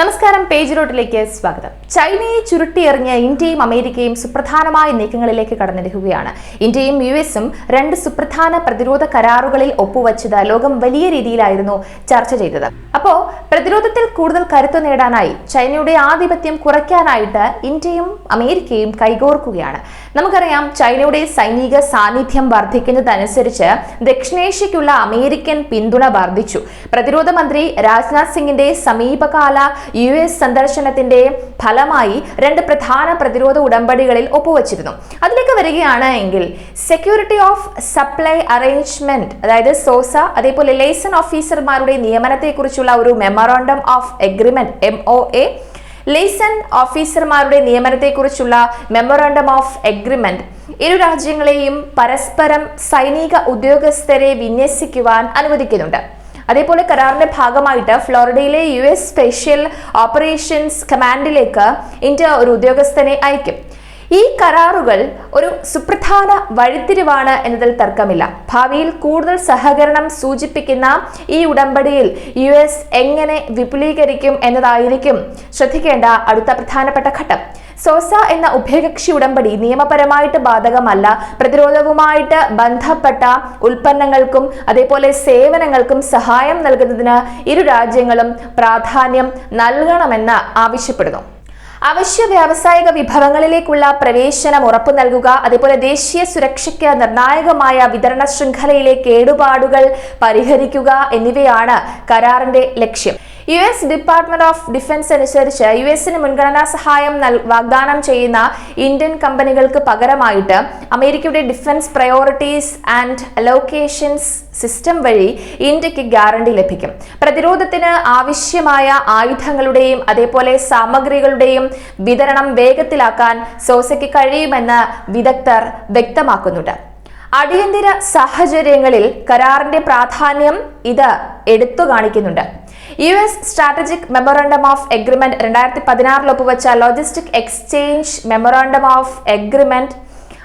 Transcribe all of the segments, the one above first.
നമസ്കാരം പേജ് റോട്ടിലേക്ക് സ്വാഗതം. ചൈനയെ ചുരുട്ടിയെറിഞ്ഞ് ഇന്ത്യയും അമേരിക്കയും സുപ്രധാനമായ നീക്കങ്ങളിലേക്ക് കടന്നിരിക്കുകയാണ്. ഇന്ത്യയും യു എസും രണ്ട് സുപ്രധാന പ്രതിരോധ കരാറുകളിൽ ഒപ്പുവച്ചത് ലോകം വലിയ രീതിയിലായിരുന്നു ചർച്ച ചെയ്തത്. അപ്പോ പ്രതിരോധത്തിൽ കൂടുതൽ കരുത്ത് നേടാനായി ചൈനയുടെ ആധിപത്യം കുറയ്ക്കാനായിട്ട് ഇന്ത്യയും അമേരിക്കയും കൈകോർക്കുകയാണ്. നമുക്കറിയാം ചൈനയുടെ സൈനിക സാന്നിധ്യം വർദ്ധിക്കുന്നതനുസരിച്ച് ദക്ഷിണേഷ്യയ്ക്കുള്ള അമേരിക്കൻ പിന്തുണ വർദ്ധിച്ചു. പ്രതിരോധ മന്ത്രി രാജ്നാഥ് സിംഗിന്റെ സമീപകാല യു എസ് സന്ദർശനത്തിന്റെ ഫലമായി രണ്ട് പ്രധാന പ്രതിരോധ ഉടമ്പടികളിൽ ഒപ്പുവച്ചിരുന്നു. അതിലേക്ക് വരികയാണ് എങ്കിൽ സെക്യൂരിറ്റി ഓഫ് സപ്ലൈ അറേഞ്ച്മെന്റ് അതായത് സോസ അതേപോലെ ലൈസൺ ഓഫീസർമാരുടെ നിയമനത്തെക്കുറിച്ചുള്ള ഒരു memorandum of agreement M O A liaison ഓഫീസർമാരുടെ നിയമനത്തെക്കുറിച്ചുള്ള മെമ്മറാണ്ടം ഓഫ് എഗ്രിമെന്റ് ഇരു രാജ്യങ്ങളെയും പരസ്പരം സൈനിക ഉദ്യോഗസ്ഥരെ വിന്യസിക്കുവാൻ അനുവദിക്കുന്നുണ്ട്. അതേപോലെ കരാറിന്റെ ഭാഗമായിട്ട് ഫ്ലോറിഡയിലെ യു എസ് സ്പെഷ്യൽ ഓപ്പറേഷൻസ് കമാൻഡിലേക്ക് ഇന്ത്യ ഒരു ഉദ്യോഗസ്ഥനെ അയക്കും. ഈ കരാറുകൾ ഒരു സുപ്രധാന വഴിത്തിരിവാണ് എന്നതിൽ തർക്കമില്ല. ഭാവിയിൽ കൂടുതൽ സഹകരണം സൂചിപ്പിക്കുന്ന ഈ ഉടമ്പടിയിൽ യു എസ് എങ്ങനെ വിപുലീകരിക്കും എന്നതായിരിക്കും ശ്രദ്ധിക്കേണ്ട അടുത്ത പ്രധാനപ്പെട്ട ഘട്ടം. സോസ എന്ന ഉഭയകക്ഷി ഉടമ്പടി നിയമപരമായിട്ട് ബാധകമല്ല. പ്രതിരോധവുമായിട്ട് ബന്ധപ്പെട്ട ഉൽപ്പന്നങ്ങൾക്കും അതേപോലെ സേവനങ്ങൾക്കും സഹായം നൽകുന്നതിന് ഇരു രാജ്യങ്ങളും പ്രാധാന്യം നൽകണമെന്ന് ആവശ്യപ്പെടുന്നു. അവശ്യ വ്യാവസായിക വിഭവങ്ങളിലേക്കുള്ള പ്രവേശനം ഉറപ്പു നൽകുക അതേപോലെ ദേശീയ സുരക്ഷയ്ക്ക് നിർണായകമായ വിതരണ ശൃംഖലയിലെ കേടുപാടുകൾ പരിഹരിക്കുക എന്നിവയാണ് കരാറിന്റെ ലക്ഷ്യം. U S department of defence അനുസരിച്ച് യു എസിന് മുൻഗണനാ സഹായം വാഗ്ദാനം ചെയ്യുന്ന ഇന്ത്യൻ കമ്പനികൾക്ക് പകരമായിട്ട് അമേരിക്കയുടെ defence priorities and allocations system വഴി ഇന്ത്യയ്ക്ക് ഗ്യാരണ്ടി ലഭിക്കും. പ്രതിരോധത്തിന് ആവശ്യമായ ആയുധങ്ങളുടെയും അതേപോലെ സാമഗ്രികളുടെയും വിതരണം വേഗത്തിലാക്കാൻ സോസയ്ക്ക് കഴിയുമെന്ന് വിദഗ്ധർ വ്യക്തമാക്കുന്നുണ്ട്. അടിയന്തര സാഹചര്യങ്ങളിൽ കരാറിന്റെ പ്രാധാന്യം ഇത് എടുത്തു കാണിക്കുന്നുണ്ട്. U S strategic memorandum of agreement രണ്ടായിരത്തി പതിനാറിൽ ഒപ്പുവെച്ച logistic exchange memorandum of agreement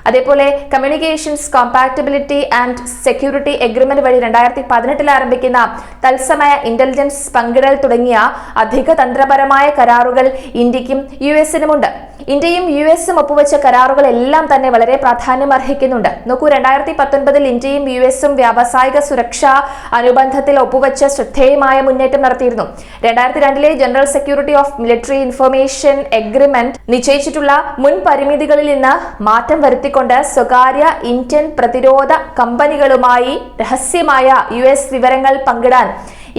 അതേപോലെ communications compatibility and security agreement വഴി രണ്ടായിരത്തി പതിനെട്ടിൽ ആരംഭിക്കുന്ന തത്സമയ ഇന്റലിജൻസ് പങ്കിടൽ തുടങ്ങിയ അധിക തന്ത്രപരമായ കരാറുകൾ ഇന്ത്യക്കും യു എസിനുമുണ്ട് ഇന്ത്യയും യു എസും ഒപ്പുവെച്ച കരാറുകൾ എല്ലാം തന്നെ വളരെ പ്രാധാന്യം അർഹിക്കുന്നുണ്ട് നോക്കൂ രണ്ടായിരത്തി പത്തൊൻപതിൽ ഇന്ത്യയും യു എസും വ്യാവസായിക സുരക്ഷാ അനുബന്ധത്തിൽ ഒപ്പുവെച്ച ശ്രദ്ധേയമായ മുന്നേറ്റം നടത്തിയിരുന്നു. രണ്ടായിരത്തി രണ്ടിലെ general security of military information agreement നിശ്ചയിച്ചിട്ടുള്ള മുൻ പരിമിതികളിൽ നിന്ന് മാറ്റം വരുത്തിക്കൊണ്ട് സ്വകാര്യ ഇന്ത്യൻ പ്രതിരോധ കമ്പനികളുമായി രഹസ്യമായ യു എസ് വിവരങ്ങൾ പങ്കിടാൻ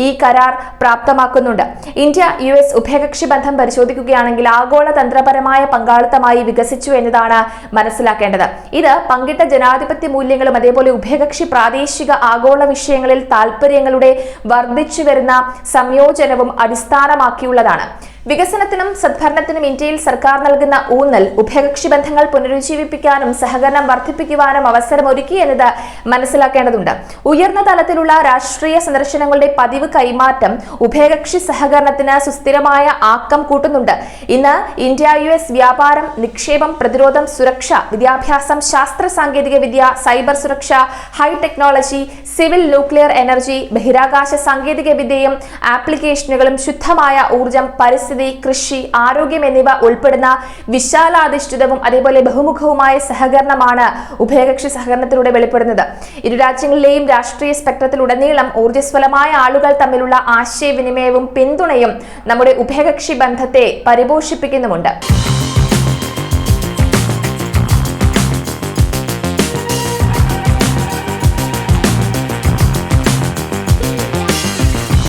ഈ കരാർ പ്രാപ്തമാക്കുന്നുണ്ട്. ഇന്ത്യ യു എസ് ഉഭയകക്ഷി ബന്ധം പരിശോധിക്കുകയാണെങ്കിൽ ആഗോള തന്ത്രപരമായ പങ്കാളിത്തമായി വികസിച്ചു എന്നതാണ് മനസ്സിലാക്കേണ്ടത്. ഇത് പങ്കിട്ട ജനാധിപത്യ മൂല്യങ്ങളും അതേപോലെ ഉഭയകക്ഷി പ്രാദേശിക ആഗോള വിഷയങ്ങളിൽ താൽപര്യങ്ങളുടെ വർദ്ധിച്ചു വരുന്ന സംയോജനവും അടിസ്ഥാനമാക്കിയുള്ളതാണ്. വികസനത്തിനും സദ്ഭരണത്തിനും ഇന്ത്യയിൽ സർക്കാർ നൽകുന്ന ഊന്നൽ ഉഭയകക്ഷി ബന്ധങ്ങൾ പുനരുജ്ജീവിപ്പിക്കാനും സഹകരണം വർദ്ധിപ്പിക്കുവാനും അവസരമൊരുക്കി എന്നത് മനസ്സിലാക്കേണ്ടതുണ്ട്. ഉയർന്ന തലത്തിലുള്ള രാഷ്ട്രീയ സന്ദർശനങ്ങളുടെ പതിവ് കൈമാറ്റം ഉഭയകക്ഷി സഹകരണത്തിന് സുസ്ഥിരമായ ആക്കം കൂട്ടുന്നുണ്ട്. ഇന്ന് ഇന്ത്യ യു എസ് വ്യാപാരം നിക്ഷേപം പ്രതിരോധം സുരക്ഷ വിദ്യാഭ്യാസം ശാസ്ത്ര സാങ്കേതിക വിദ്യ സൈബർ സുരക്ഷ high technology civil nuclear energy ബഹിരാകാശ സാങ്കേതിക വിദ്യയും ആപ്ലിക്കേഷനുകളും ശുദ്ധമായ ഊർജം പരിസ്ഥിതി പരിസ്ഥിതി കൃഷി ആരോഗ്യം എന്നിവ ഉൾപ്പെടുന്ന വിശാലാധിഷ്ഠിതവും അതേപോലെ ബഹുമുഖവുമായ സഹകരണമാണ് ഉഭയകക്ഷി സഹകരണത്തിലൂടെ വെളിപ്പെടുന്നത്. ഇരു രാജ്യങ്ങളിലെയും രാഷ്ട്രീയ സ്പെക്ട്രത്തിലുടനീളം ഊർജസ്വലമായ ആളുകൾ തമ്മിലുള്ള ആശയവിനിമയവും പിന്തുണയും നമ്മുടെ ഉഭയകക്ഷി ബന്ധത്തെ പരിപോഷിപ്പിക്കുന്നുമുണ്ട്.